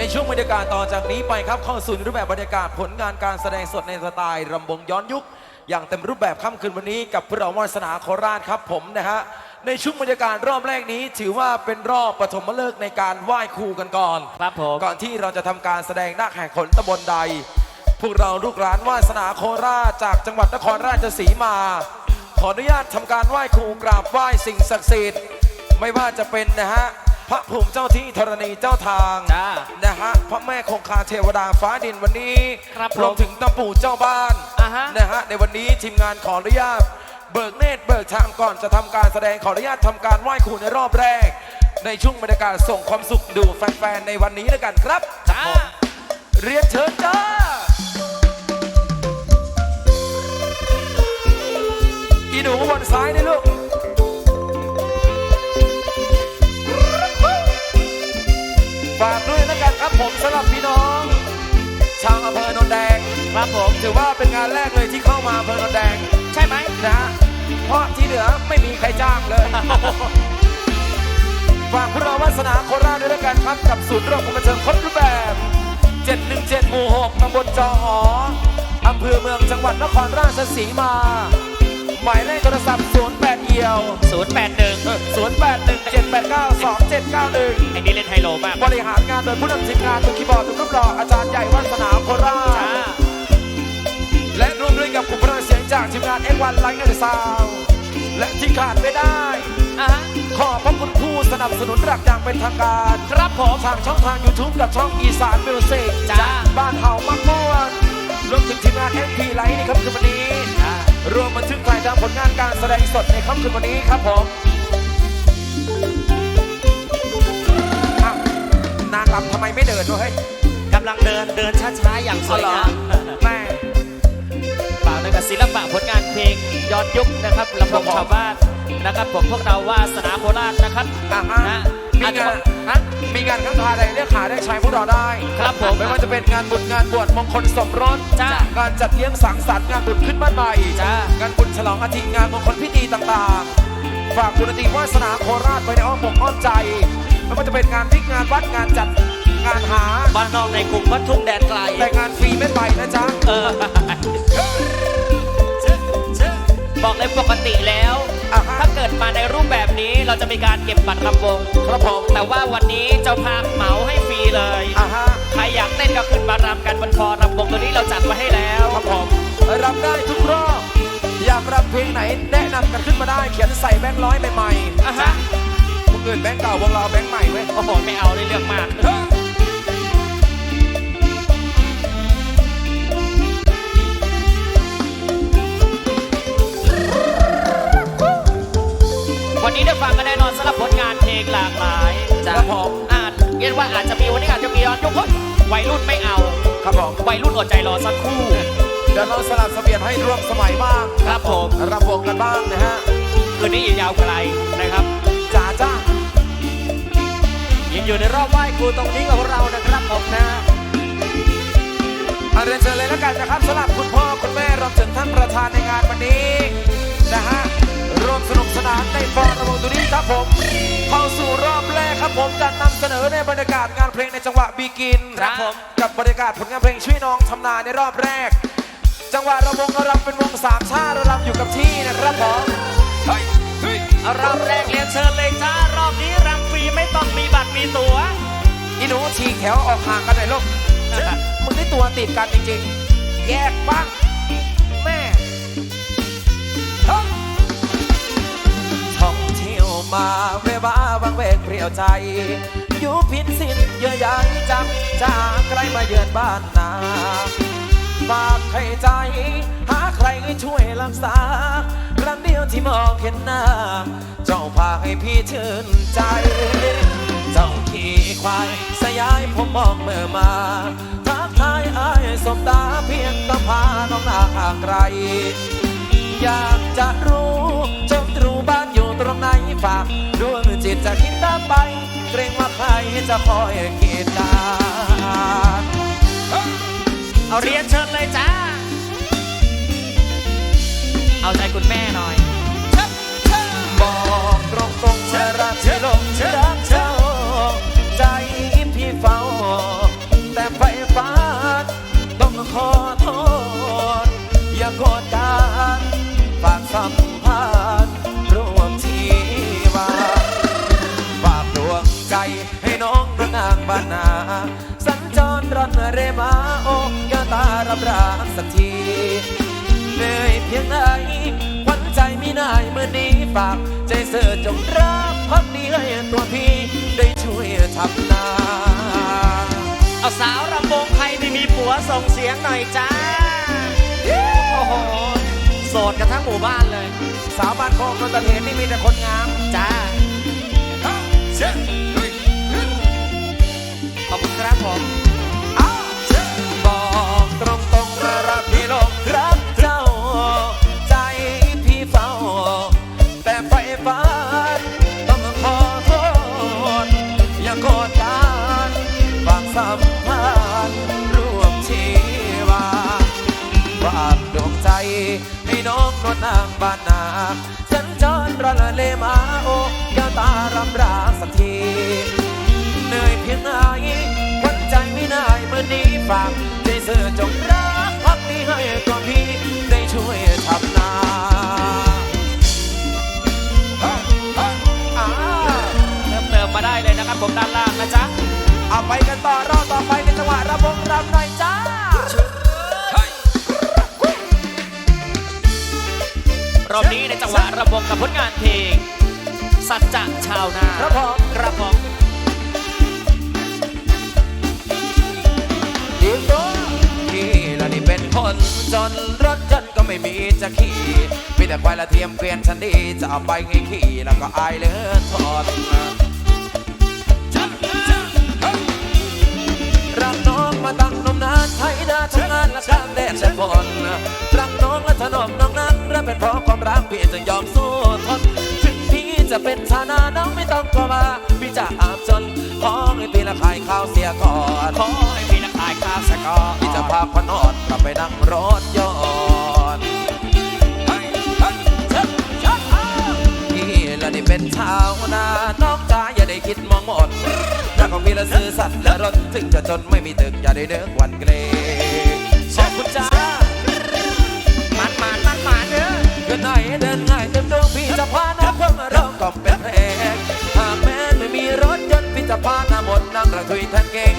ในช่วงบรรยากาศต่อจากนี้ไปครับเข้าสู่ในรูปแบบบรรยากาศผลงานการแสดงสดในสไตล์รำวงย้อนยุค อย่างเต็มรูปแบบค่ำคืนวันนี้กับพวกเราวาสนาโคราชครับผมนะฮะในช่วงบรรยากาศรอบแรกนี้ ถือว่าเป็นรอบปฐมฤกษ์ในการไหว้ครูกันก่อน ครับผม ก่อนที่เราจะทำการแสดงหน้าแข่งขนตำบลใด พวกเราลูกหลานวาสนาโคราชจากจังหวัดนครราชสีมา ขออนุญาตทำการไหว้ครูกราบไหว้สิ่งศักดิ์สิทธิ์ ไม่ว่าจะเป็นนะฮะ พระภูมิเจ้าที่ธรณีเจ้าทาง จ้า นะฮะพระแม่คงคาเทวดาฟ้าดินวันนี้ครับผมรวมถึงตาปู่เจ้าบ้านอ่าฮะ นะฮะในวันนี้ทีมงานขออนุญาต เบิกเนตรเบิกทางก่อนจะทำการแสดงขออนุญาตทำการไหว้ครูในรอบแรก ในช่วงบรรยากาศส่งความสุขดูแฟนๆในวันนี้แล้วกันครับจ้าเรียนเชิญจ้า อีหนูบนซ้ายนี่ลูก ฝากด้วยแล้วกันครับผมสำหรับพี่น้อง ชาวอำเภอโนนแดงครับผมถือว่าเป็นงานแรกเลยที่เข้ามาอำเภอโนนแดงใช่ไหมนะฮะเพราะที่เหลือไม่มีใครจ้างเลย ฝากพวกเราวาสนาโคราชด้วยแล้วกันครับกับศูนย์รวมความบันเทิงครบรูปแบบ 717 หมู่ 6ตำบลจอหออำเภอเมืองจังหวัดนครราชสีมา หมายเลขโทรศัพท์ 08 เอียว081 0817892791 ไอ้นี่เล่นไฮโลมากบริหารงานโดยผู้นำทีมงานตัวคีย์บอร์ดตัวกำลออาจารย์ใหญ่วัฒนาโคราจ้าชและร่วมด้วยกับกลุ่มพลังเสียงจากทีมงาน X1 Light and Sound และที่ขาดไม่ได้ อะฮะขอบพระคุณผู้สนับสนุนหลักอย่างเป็นทางการครับผม ทางช่องทาง YouTube กับช่องอีสานมิวสิกจ้า บ้านเฮามักม่วนรวมถึงทีมงาน MP ไลท์ในค่ำคืนวันนี้ ลงานการแสดงสดในค่ำคืนวันนี้ครับผมอ้าวนางรำทำไมไม่เดินด้วยเฮ้ยกำลังเดินเดินช้าๆอย่างสวยงามแม่ฝากด้วยกับศิลปะผลงานเพลงย้อนยุคนะครับลำวงชาวบ้านนะครับผมพวกเราว่าสนาโคราชนะครับอะฮะ นะมี อาจจะงานฮะมีงานข้างคาใดเรียกหาได้ใช้พวกเราได้ครับผมไม่ว่าจะเป็นงานบุญงานบวชมงคลสมรสจ้าการจัดเลี้ยงสังสรรค์งานบุญขึ้นบ้านใหม่จ้างานบุญฉลองอาทิตย์งานมงคลพิธีต่างๆ ฝากคุณตีวาสนาโคราชไว้ในอ้อมอกอ้อมใจไม่ว่าจะเป็นงานพิกงานวัดงานจัดงานหา บ้านนอกในกรุงบ้านทุ่งแดนไกลแต่งานฟรีไม่ไปนะจ๊ะ เออ บอกเลยปกติแล้ว อะฮะ ถ้าเกิดมาในรูปแบบนี้เราจะมีการเก็บบัตรรำวง ครับผมแต่ว่าวันนี้เจ้าภาพเหมาให้ฟรีเลย อะฮะใครอยากเต้นก็ขึ้นมารำกันบนคอรำวงตัวนี้เราจัดมาให้แล้ว ครับผมรับได้ทุกรอบอยากรับเพลงไหน แนะนำกันขึ้นมาได้เขียนใส่แบงค์ร้อยใหม่ๆอะฮะพวกอื่นแบงค์เก่าพวกเราแบงค์ใหม่เว้ยโอ้โห ไม่เอาเลยเรื่องมากวัน นี้ได้ฟังกันแน่นอนสำหรับผลงานเพลงหลากหลายคจารักบผมอาจเรียนว่าอาจจะมีวันนี้อาจจะมีย้อนยุคเฮ้ยวัยรุ่นไม่เอา ครับผมวัยรุ่นอดใจรอสักครู่ เดี๋ยวเราสลับเสบียนให้ร่วมสมัยบ้างครับผม รับวงกันบ้างนะฮะคืนนี้อีกยาวไกลนะครับจ้าจ้ายังอยู่ในรอบไหว้ครูตรงนี้กับเรานะครับผมนะเอาเรียนเชิญเลยแล้วกันนะครับสำหรับคุณพ่อคุณแม่รวมถึงท่านประธานในงานวันนี้นะฮะร่ว มสนุกสนานในฟอร์ระวงตุนี้ครับผม เข้าสู่รอบแรกครับผมจะนำเสนอในบรรยากาศงานเพลงในจังหวะบีกินครับผมกับบรรยากาศผลงานเพลงช่วยน้องทำนาในรอบแรก จังหวะระวงเรารำเป็นวงสามชาติเรารำอยู่กับที่นะครับผมเฮ้ยเฮ้ยรอบแรกเรียนเชิญเลยจ้ารอบนี้รำฟรีไม่ต้องมีบัตรมีตั๋วอีหนูฉีกแถวออกห่างกันหน่อยลูกมึงได้ตัวติดกันจริงๆ แยกบ้าง มาเวบ้าบางเวกเปรี่ยวใจ อยู่พินสิ้นเยื่อใยจังจากใครมาเยือนบ้านนาฝากให้ใจ หาใครช่วยรักษาครั้งเดียวที่มองเห็นหน้า เจ้าพาให้พี่ชื่นใจ เจ้าขี่ควายสยายผมมองเมื่อมาทักทายอายสบตาเพียงตะพาน้องนาห่างไกล อยากจะรู้ จิตจะคิดตามไป เกรงว่าใครจะคอยกีดกันเอาเรียนเชิญเลยจ้า เอาใจคุณแม่หน่อย บอกตรงตรงๆว่ารักที่ลงรักเจ้าใจพี่เฝ้าไฟฟ้าต้องขอโทษ อย่าโกรธกันฝากสัม นางบ้านนา สัญจรรันเรมาโอกยาตารับรางสักทีเหนื่อยเพียงไหนขวัญใจไม่นายเมื่อนี้ฝากใจเสือจงรักพักดีให้ตัวพี่ได้ช่วยทำนาเอาสาวรำวงใครไม่มีผัวส่งเสียงหน่อยจ้าโอ้โหโสดกันทั้งหมู่บ้านเลย สาวบ้านโคกนนทเทนนี่มีแต่คนงามจ้าข อบคุณครับผม ฝากใจเสือจงรักพักนี้ให้ตัวพี่ได้ช่วยทำนาอ่าเพิ่มเติมมาได้เลยนะครับผมด้านล่างนะจ๊ะเอาไปกันต่อรอบต่อไปในจังหวะระบงรำหน่อยจ้ารอบนี้ในจังหวะระบงกับผลงานเพลง สัจจะชาวนา ครับผมครับผม ดีตัวพี่ละนี่เป็นคนจนรถจนก็ไม่มีจะขี่มีแต่ควายละเทียมเกวียนฉันดีจะเอาไปไงขี่แล้วก็อายเหลือทอดรักน้องมาตั้งนมนานไทยนาทำงานและกลางแดดและฝนรักน้องและถนอมน้องนั้นและเป็นเพราะความรักพี่จะยอมสู้ทนถึงพี่จะเป็นชานาน้องไม่ต้องกลัวมาพี่จะอาบจนขอให้พี่ละขายข้าวเสียก่อนขอให้พี่ นักขายข้าวสกอร์พี่จะพาพนอดกลับไปนั่งรถยนต์พี่ละนี่เป็นชาวนาน้องจ๋าอย่าได้คิดมองหมดรักของพี่ละซื่อสัตย์และรถถึงจะจนไม่มีตึกอย่าได้เนื้อหวันเกรงขอบคุณจ้ามันหมานมันหมานเด้อเดินไหนเดินง่ายเต็มดวงพี่จะพาน้องเพิ่งเราก็เป็นพระเอกหากแม้ไม่มีรถยนต์พี่จะพาหน้ามนต์นั่งระทุยแทนเก่ง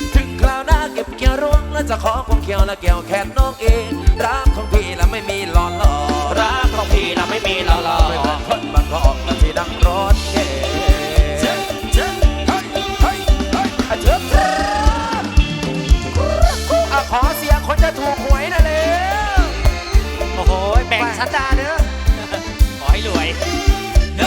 ถึง คราวหน้าเก็บเกี่ยวร่วงแล้วจะขอควงเกี่ยวและเกี่ยวแขนน้องเองรักของพี่และไม่มีหลอนหลอรักของพี่เราไม่มีหล่อหล่อไม่เหมือนคนบางกอกและที่ดังรถเก๋เชิญเชิญเฮ้ยเฮ้ยเฮ้ยอะเชิญอะขอเสียคนจะถูกหวยนะเลยโอ้โหแบ่งชันดาเด้อขอให้รวยเ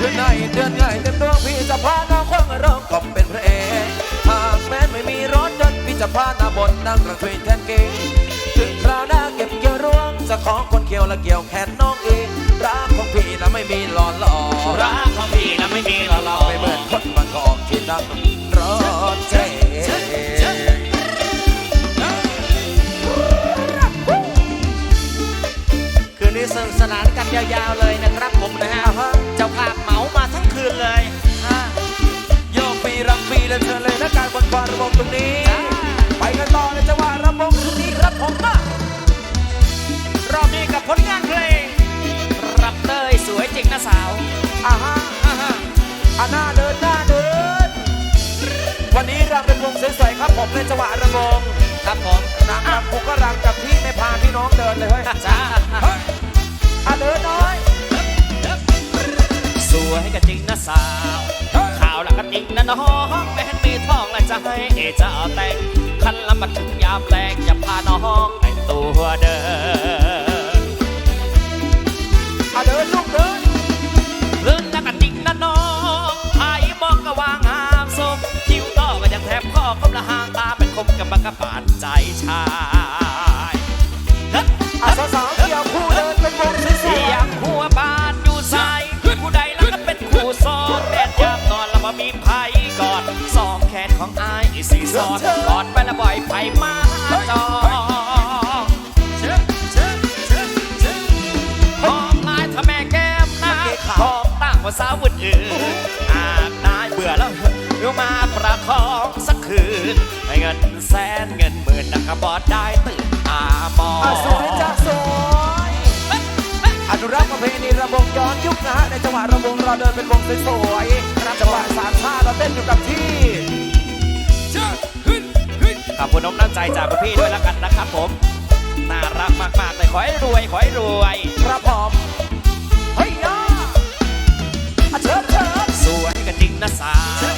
ดือนไหนเดือนไหนเต็มดวงพี่จะพาน้อง ร้องก็เป็นพระเอกหากแม้ไม่มีรถยนต์พี่จะพาหน้าบนนั่งกระทุยแทนเก่งถึงคราวหน้าเก็บเกี่ยวร่วงจะขอคนเกี่ยวและเกี่ยวแขนน้องเองรักของพี่นะไม่มีหลอนหลอรักของพี่เราไม่มีหล่อหล่อไม่เหมือนคนบางกอกที่นั่งรถเจ๊คืนนี้สนุกสนานกันยาวๆเลยนะครับผมนะฮะอ่าฮะเจ้าภาพเหมามาทั้งคืนเลยอ่าโยกปี รำปีและเชิญเลยนะการบนความระบบตรงนี้จ้าไปกันต่อในจังหวะระบบตรงนี้ครับผมนะรอบนี้กับผลงานเพลงรับเต้ยสวยจริงนะสาวอ่าฮะอ่าฮะอ่าหน้าเดินหน้าเดิน วันนี้รำเป็นวงสวยๆครับผมในจังหวะระบงครับผมนางรำผมก็รำกับที่ไม่พาพี่น้องเดินเลยเฮ้ยจ้าเฮ้ยอะเดินน้อยสวยก็จริงนะสาวข่าวละก็จริงนะน้อง จะให้เจะเอาแต่งคันละมาถึงยามแต่งจะพาน้องแต่งตัวเดินเดินลูกเดินเรื่องละก็จริงนะน้องไอ้บอกก็วางามสมคิ้วต่อก็ยังแทบข้อกำละหางตาเป็นคมกับบักระบาดใจชา สีซ้อนกอดไปละบ่อยไผ่มาจอหอมลายถ้าแม่แก้มหน้าหอมต่างกว่าสาวอื่นอื่นอาบนายเบื่อแล้วมาประคองสักคืนให้เงินแสนเงินหมื่นนักกบอดได้ตื่นตามองอะสวยจ้าสวยอนุรักษ์ประเพณีระบงย้อนยุคนะฮะในจังหวะระบงเราเดินเป็นวงสวยๆจังหวะสามชาติเราเต้นอยู่กับที่ ขอบคุณน้ำน้ำใจจากคุณพี่ด้วยแล้วกันนะครับผม น่ารักมากๆเลยขอให้รวยขอให้รวย ครับผมเฮ้ยย่าอะเชิญเชิญสวยกันจริงนะสาว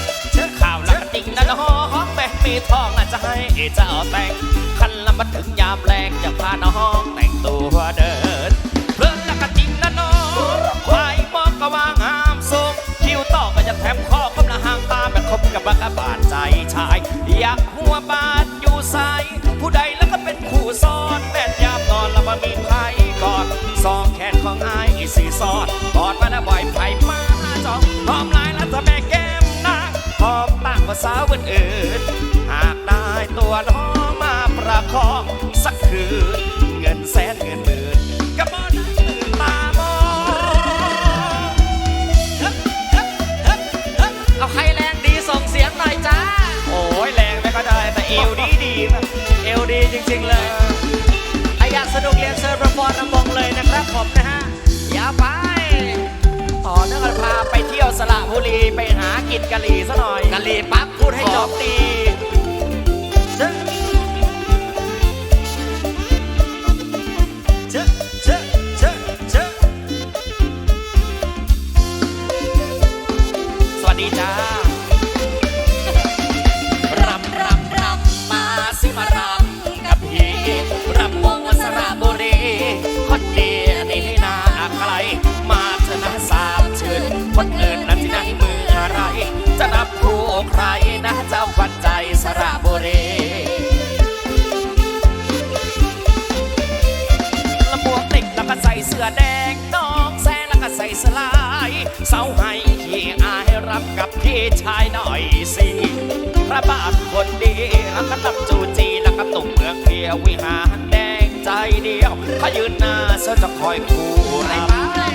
ข่าวลักกันจริงนะน้องแม่มีทองน่ะจะให้เจ้าแต่งคันละมาถึงยามแรงจะพาน้องแต่งตัวเดินเพื่อนลักกันจริงนะน้องควายมองก็ว่างามสูงคิวต่อก็จะแถมข้อกำลังห่างตาแบบคบกับบักบาดใจชายอยากหัวบา สาย ผู้ใดแล้วก็เป็นคู่ซ้อนแม่นยามนอนแล้วมามีไพ่กอดซองแขนของไอ้ายสีซอดกอดมานะบ่อยไผ่มาจองหอมลายแล้วจะแม่แก้มนางหอมต่างภาษาอื่นหากได้ตัวน้องมาประคองสักคืน สนุกเรียนเชิญประฟอนรำวงเลยนะครับผมนะฮะ อย่าไป ต่อเนื่องกันพาไปเที่ยวสระบุรีไปหากินกะหรี่ซะหน่อย กะหรี่ปั๊บพูดให้จบข คนอื่นนั้นที่ไหนเมื่อไร จะรับคู่ใครนะเจ้าขวัญใจสระบุรีละบวกติกแล้วก็ใส่เสื้อแดงน้องแซงแล้วก็ใส่สลายเสาให้ขี้อายรับกับพี่ชายหน่อยสิพระบาทคนดีแล้วก็ตับจูจีแล้วก็ตุ่มเมืองเพียววิหารแดงใจเดียวเขายืนหน้าเสื้อจะคอยคู่รำก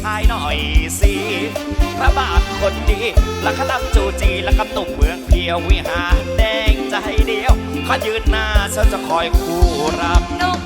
ชายหน่อยสิพระบาทคนดีแล้วก็รับจูจีแล้วก็ตุ่มเมืองเพียววิหารแดงใจเดียวเขายืนหน้าเธอจะคอยคู่รำนกดอนของ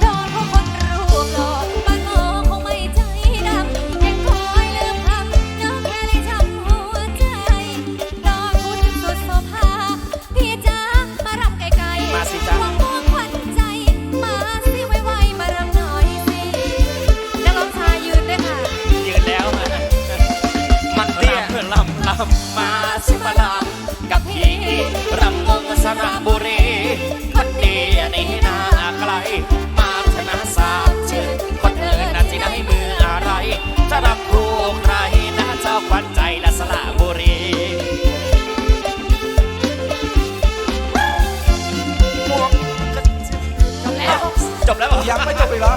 เหรอ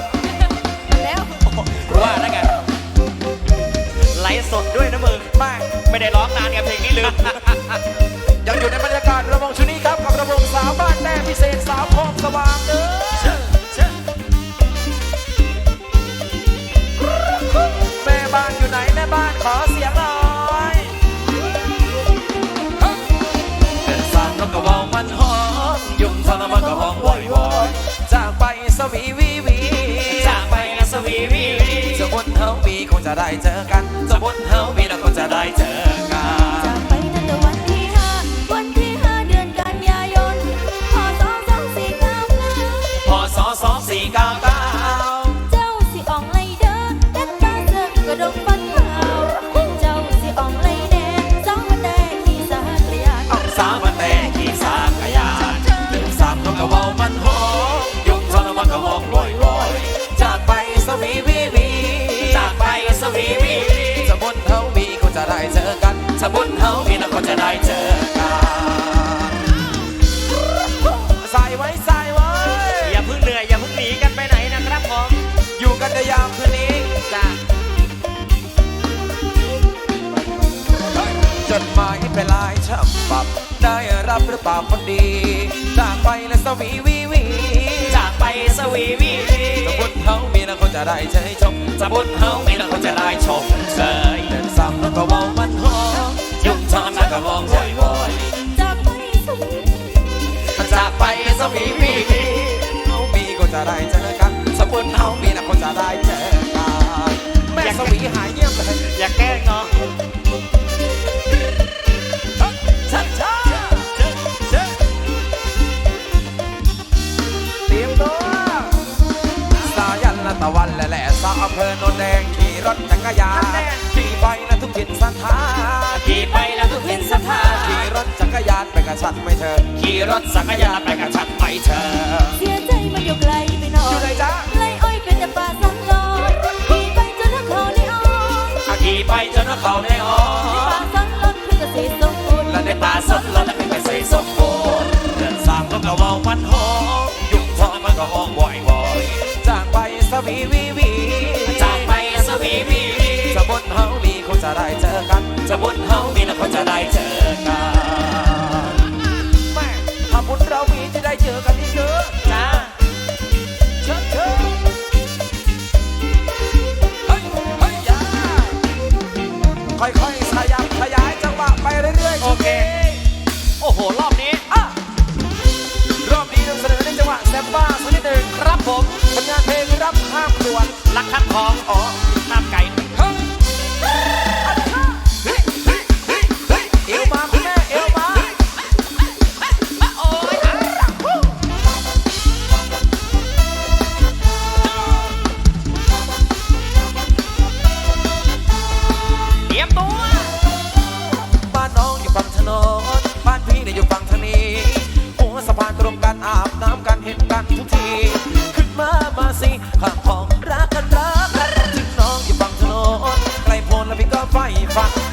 จบแล้วว่าแล้วไงไลฟ์สดด้วยนะมึงแม่ไม่ได้ร้องนานกับเพลงนี้ลืม ยังอยู่ในบรรยากาศระบงชุดนี้ครับกับระบงสาวบ้านแต้พิเศษสาวโคมสว่างเด้อเชอะเชอะแม่บ้านอยู่ไหนแม่บ้านขอเสียงหน่อยเป็นสามนกกระวองมันหอมยุ่งทรมันก็หอมวอยวอยจากไปสวีวีวีจากไปนะส วีวีวีจะบนเฮาวีคงจะได้เจอกันสมบนเฮาวีเราคงจะได้เจอกัน จะได้ชมเชยเดินซ้ำแล้วก็มองมันหอมยุบทอนแล้วก็มองวอยวอยจากไปสวีจากไปสวีวีวีเขามีก็จะได้เจอกันสมมติเขามีแล้วเขาจะได้เจอกันแม่สวีหายเงียบเลยอย่าแกล้งเนาะชัดช้าเตรียมตัวสายันละตะวันและแหละสาวอำเภอโนนแดงขี่ รถจักรยานขี่ไปนะทุกถิ่นสถานขี่ไปแล้วทุกเห็นสถานขี่รถจักรยานไปกับฉันไม่เชิญขี่รถสักรยานไปกับฉันไปเธอเสียใจมันอยู่ไกลไปหน่ออยู่ไหนยจ๊ะไล่อ้อยเป็นแต่ป่าสันลอยขี่ไปจนเขาได้อ่อนอาขี่ไปจนว่าเขาได้ออในป่าสันลดคือเกษตรสมบูรณ์และในป่าสดแล้วและเป็นเกษตรสมบูรณ์เดินสามก็กระวามันหอมยุบทอนมันก็ห้องบ่อยบ่อยจากไปสวีวี เฮามีคงจะได้เจอกันจะบุญเฮามีแล้วก็จะได้เจอกันแม่ถ้าบุญเรามีจะได้เจอกันอีกเยอจ้าเชิญเชิญเฮ้ยเฮ้ยยาค่อยๆขยับขยายจังหวะไปเรื่อยๆโอเคโอ้โหรอบนี้อะรอบนี้นำเสนอในจังหวะแซมบ้าสักนิดหนึ่งครับผมผลงานเพลงรับข้ามครวนรักคัดของอ๋อน้ำไก่ ข้างของรักกันรักกันถึงน้องอยู่ฝั่งถนนไกลโพนแล้วพี่ก็ไฟฟัง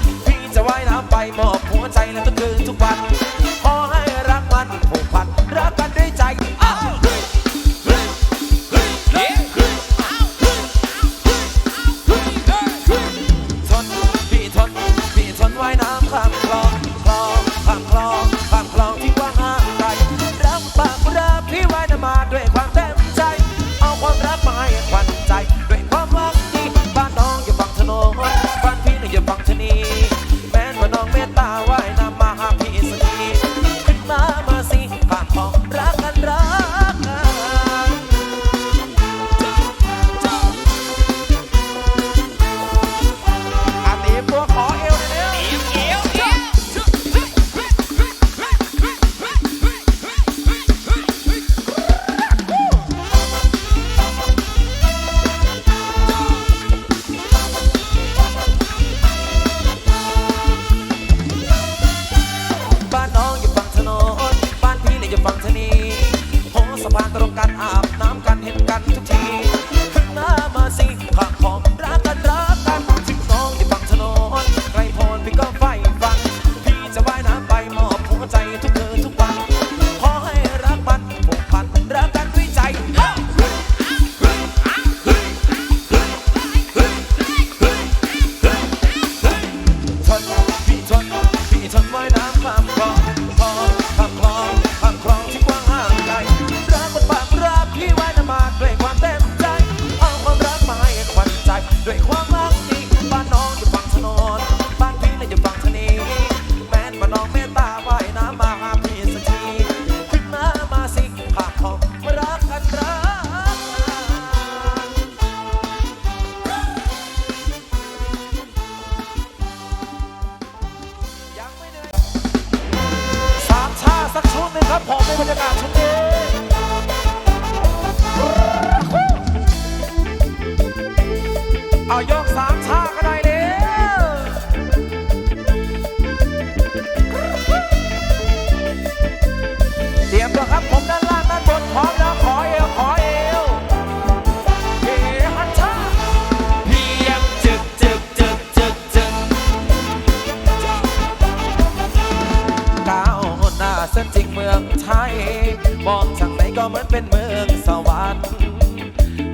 บองทางไหนก็เหมือนเป็นเมืองสวรรค์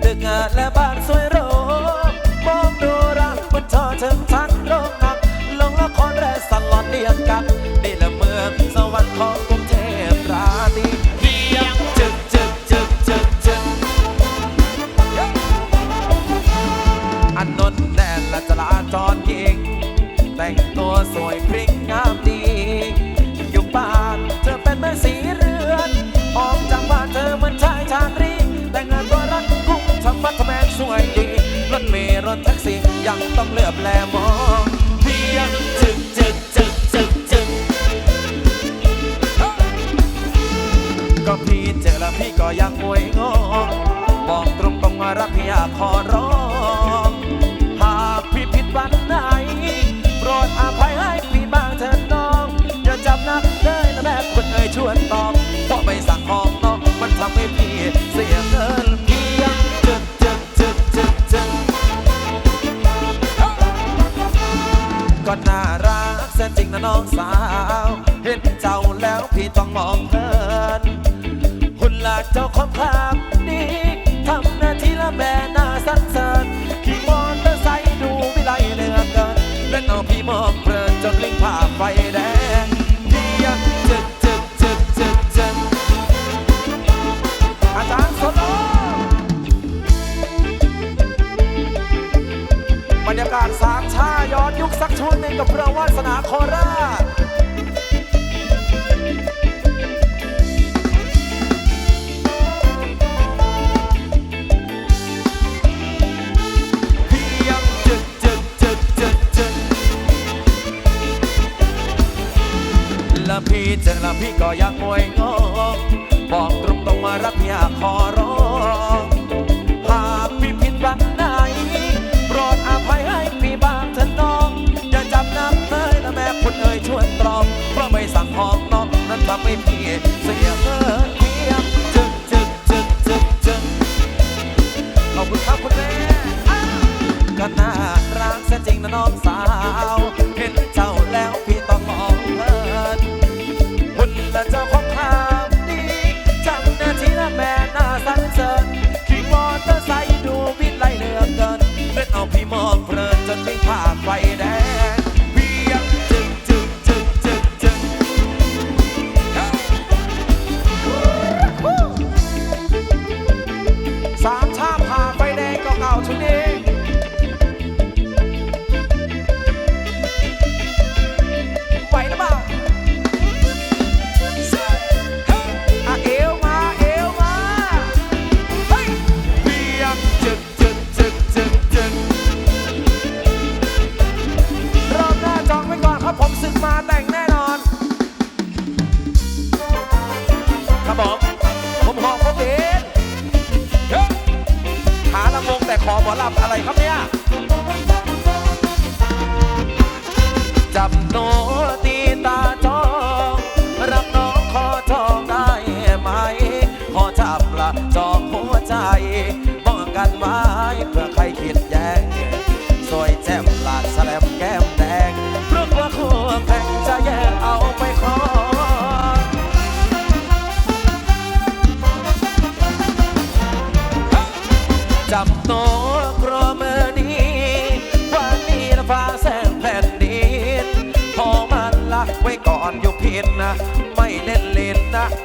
ตึกงานและบ้านสวยร แท็กซี่ยังต้องเลือบแลมองเพียงจึกจึกจึกจึกจึกก็พี่เจอแล้วพี่ก็ยังงวยงงบอกตรงตรงว่ารักพี่อยากขอร้อง หากพี่ผิดวันไหน โปรดอภัยให้พี่บ้างเถิดน้อง อย่าจับนักเลยนะแม่คนเอ่ยชวนตอบเพราะไปสั่งของน้องมันทำให้พี่ น้องสาว เห็นเจ้าแล้วพี่ต้องมองเพลินหุ่นหลักเจ้าคของภาพ สักช่วงหนึ่งกับเราวาสนาคอร่าพี่จังละพี่ก็ยังมวยงงบอกตรงตรงมารับพี่ขอร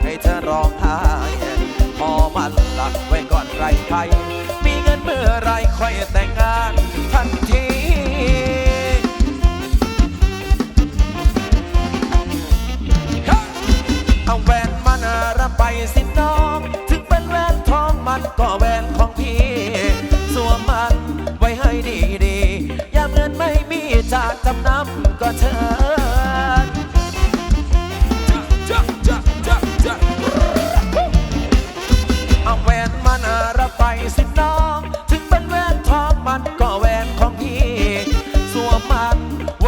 ให้เธอร้องไห้พอมันหลักไว้ก่อนใครใคร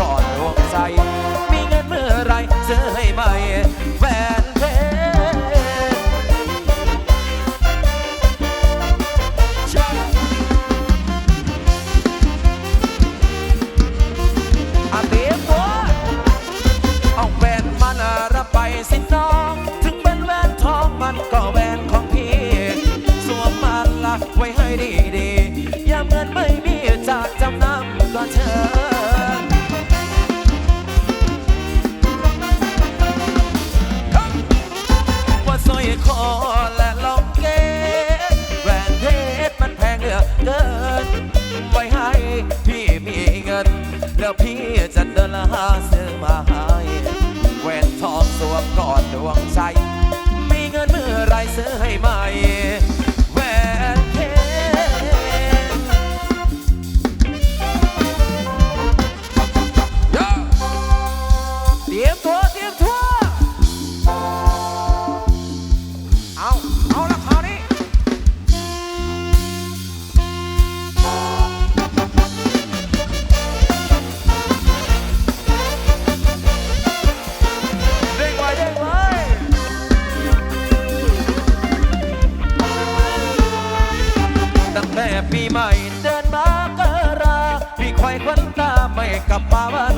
ก่อนดวงใจมีเงินเมื่อไรซื้อให้ใหม่แฟนเพอาเบบัวเอาแหวนมานาะไปสิน้อง ถึงเป็นแหวนทองมันก็แหวนของพี่ สวมมันละไว้ให้ดี ไ